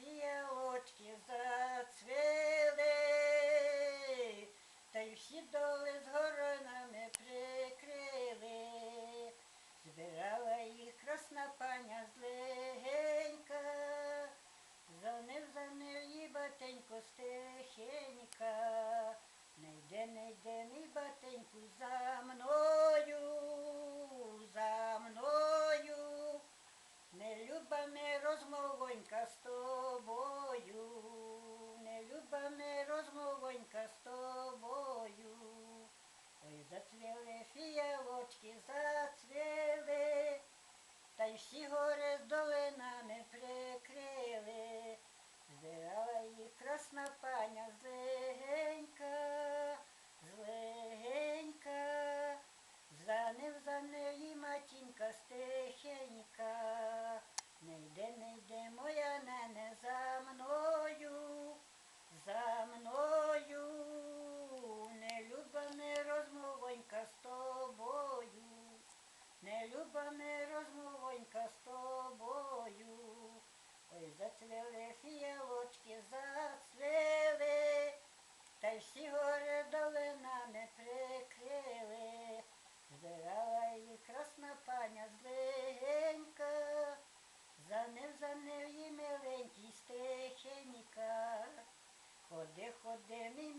фіалочки зацвіли, та й всі доли з горонами прикрили. Збирала їх красна паня злегенька, занив занив їй батенько стихенька. Не йде, не йде, мій батеньку за мною, за мною. Не люба ми розмовонька з тобою, не люба ми розмовонька з тобою. Ой, зацвіли фіялочки, зацвіли, та й всі гори з долинами прикрили. Збирала їх красна паня злегенька, злегенька, занив їй матінка стихенька. зацвели, фіялочки зацвели, та й всі гори долинами прикрили, збирала її красна паня злигенька, за ним, за ним її миленький стихенька, ходи, ходи, мій